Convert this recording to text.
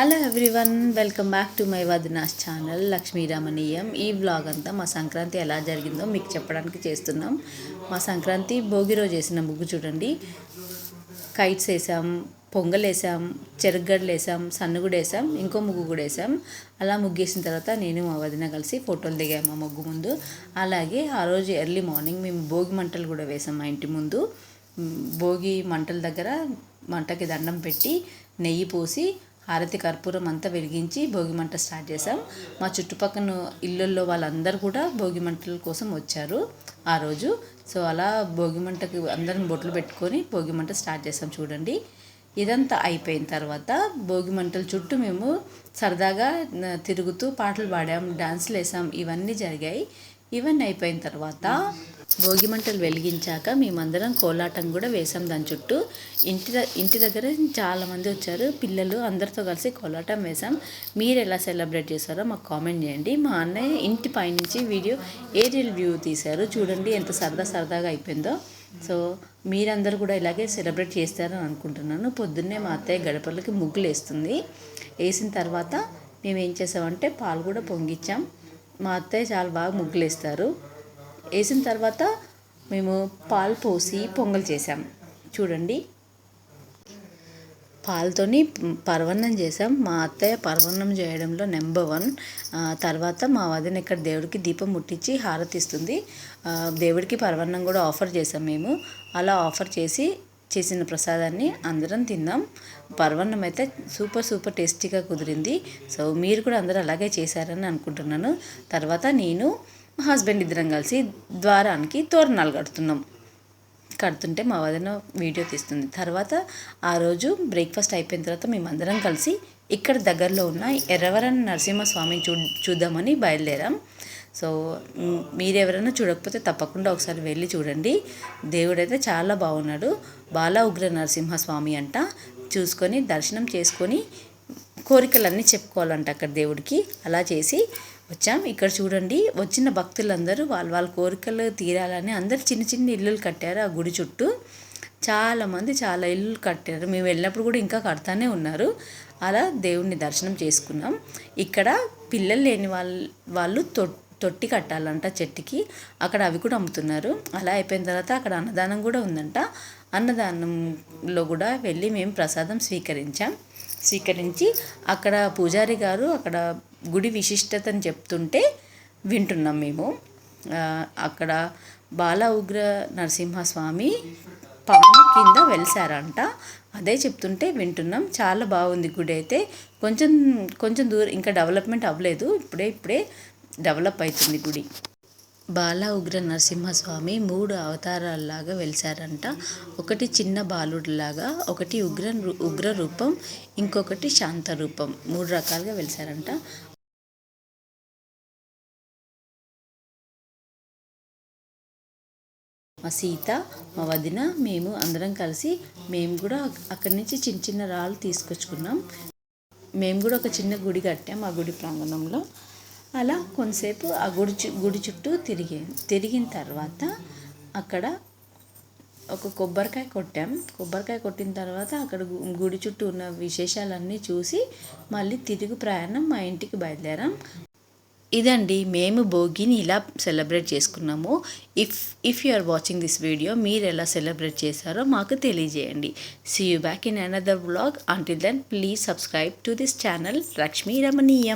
Hello everyone welcome back to my వదినాస్ channel Lakshmi Ramaneeyam ఈ blog అంతా మా సంక్రాంతి ఎలా జరిగిందో మీకు చెప్పడానికి చేస్తున్నాం. మా సంక్రాంతి భోగి రోజు వేసిన ముగ్గు చూడండి. కైట్స్ వేసాం పొంగల్ వేసాం చెరుగడ్డలు వేసాం సన్నుగుడు వేసాం ఇంకో ముగ్గు కూడా వేసాం. అలా ముగ్గేసిన తర్వాత నేను మా వదిన కలిసి ఫోటోలు దిగాము మా ముగ్గు ముందు. అలాగే ఆ రోజు ఎర్లీ మార్నింగ్ మేము భోగి మంటలు కూడా వేసాం మా ఇంటి ముందు. భోగి మంటల దగ్గర మంటకి దండం పెట్టి నెయ్యి పోసి హారతి కర్పూరం అంతా వెలిగించి భోగి మంట స్టార్ట్ చేసాం మా చుట్టుపక్కల ఇళ్ళల్లో వాళ్ళందరూ కూడా భోగి మంటల కోసం వచ్చారు ఆ రోజు. సో అలా భోగి మంటకి అందరం బొట్లు పెట్టుకొని భోగి మంట స్టార్ట్ చేసాం చూడండి. ఇదంతా అయిపోయిన తర్వాత భోగి మంటల చుట్టూ మేము సరదాగా తిరుగుతూ పాటలు పాడాం డాన్సులు వేసాం ఇవన్నీ జరిగాయి. ఇవన్నీ అయిపోయిన తర్వాత భోగి మంటలు వెలిగించాక మేమందరం కోలాటం కూడా వేసాం దాని చుట్టూ. ఇంటి ద- ఇంటి దగ్గర చాలామంది వచ్చారు. పిల్లలు అందరితో కలిసి కోలాటం వేసాం మీరు ఎలా సెలబ్రేట్ చేశారో మాకు కామెంట్ చేయండి. మా అన్నయ్య ఇంటి పైనుంచి వీడియో ఏరియల్ వ్యూ తీశారు. చూడండి ఎంత సరదా సరదాగా అయిపోయిందో. సో మీరందరూ కూడా ఇలాగే సెలబ్రేట్ చేస్తారని అనుకుంటున్నాను. పొద్దున్నే మా అత్తయ్య గడపలకి ముగ్గులు వేస్తుంది. వేసిన తర్వాత మేము ఏం చేసామంటే పాలు కూడా పొంగిచ్చాం. మా అత్తయ్య చాలా బాగా ముగ్గులు వేస్తారు. వేసిన తర్వాత మేము పాలు పోసి పొంగల్ చేసాం చూడండి. పాలతోని పర్వన్నం చేసాం మా అత్తయ్య పర్వన్నం చేయడంలో నెంబర్ వన్ తర్వాత మా వదిన ఇక్కడ దేవుడికి దీపం ముట్టించి హారతి ఇస్తుంది. దేవుడికి పర్వన్నం కూడా ఆఫర్ చేసాం మేము. అలా ఆఫర్ చేసి చేసిన ప్రసాదాన్ని అందరం తిన్నాం. పర్వన్నం అయితే సూపర్ సూపర్ టేస్టీగా కుదిరింది. సో మీరు కూడా అందరూ అలాగే చేశారని అనుకుంటున్నాను. తర్వాత నేను మా హస్బెండ్ ఇద్దరం కలిసి ద్వారానికి తోరణాలు కడుతున్నాం. కడుతుంటే మా వదిన వీడియో తీస్తుంది. తర్వాత ఆ రోజు బ్రేక్ఫాస్ట్ అయిపోయిన తర్వాత మేమందరం కలిసి ఇక్కడ దగ్గరలో ఉన్న ఎర్రవరం నరసింహస్వామిని చూ చూద్దామని బయలుదేరాం. సో మీరెవరైనా చూడకపోతే తప్పకుండా ఒకసారి వెళ్ళి చూడండి. దేవుడైతే చాలా బాగున్నాడు. బాల ఉగ్ర నరసింహస్వామి అంట. చూసుకొని దర్శనం చేసుకొని కోరికలన్నీ చెప్పుకోవాలంట అక్కడ దేవుడికి. అలా చేసి వచ్చాం. ఇక్కడ చూడండి వచ్చిన భక్తులందరూ వాళ్ళ వాళ్ళ కోరికలు తీరాలని అందరు చిన్న చిన్న ఇల్లులు కట్టారు ఆ గుడి చుట్టూ. చాలామంది చాలా ఇల్లు కట్టారు. మేము వెళ్ళినప్పుడు కూడా ఇంకా కడతానే ఉన్నారు. అలా దేవుణ్ణి దర్శనం చేసుకున్నాం. ఇక్కడ పిల్లలు లేని వాళ్ళ వాళ్ళు తొట్టి కట్టాలంట చెట్టుకి. అక్కడ అవి కూడా అమ్ముతున్నారు. అలా అయిపోయిన తర్వాత అక్కడ అన్నదానం కూడా ఉందంట. అన్నదానంలో కూడా వెళ్ళి మేము ప్రసాదం స్వీకరించాం. స్వీకరించి అక్కడ పూజారి గారు అక్కడ గుడి విశిష్టతను చెప్తుంటే వింటున్నాం మేము. అక్కడ బాల ఉగ్ర నరసింహస్వామి పాము కింద వెలిసారంట. అదే చెప్తుంటే వింటున్నాం. చాలా బాగుంది గుడి అయితే. కొంచెం కొంచెం దూరం ఇంకా డెవలప్మెంట్ అవ్వలేదు. ఇప్పుడే ఇప్పుడే డెవలప్ అవుతుంది గుడి. బాల ఉగ్ర నరసింహస్వామి మూడు అవతారాల్లాగా వెలిసారంట ఒకటి చిన్న బాలుడిలాగా ఒకటి ఉగ్ర ఉగ్ర రూపం ఇంకొకటి శాంత రూపం. మూడు రకాలుగా వెలిసారంట మా సీత మా వదిన మేము అందరం కలిసి మేము కూడా అక్కడి నుంచి చిన్న చిన్న రాళ్ళు తీసుకొచ్చుకున్నాం. మేము కూడా ఒక చిన్న గుడి కట్టాం ఆ గుడి ప్రాంగణంలో. అలా కొంతసేపు ఆ గుడి గుడి చుట్టూ తిరిగి తిరిగిన తర్వాత అక్కడ ఒక కొబ్బరికాయ కొట్టాం. కొబ్బరికాయ కొట్టిన తర్వాత అక్కడ గుడి చుట్టూ ఉన్న విశేషాలన్నీ చూసి మళ్ళీ తిరుగు ప్రయాణం మా ఇంటికి బయలుదేరాం. ఇదండి మేము భోగిని ఇలా సెలబ్రేట్ చేసుకున్నాము. If if you are watching this video మీరు ఎలా సెలబ్రేట్ చేశారో మాకు తెలియజేయండి. See you back in another vlog until then please subscribe to this channel Lakshmi Ramaneeyam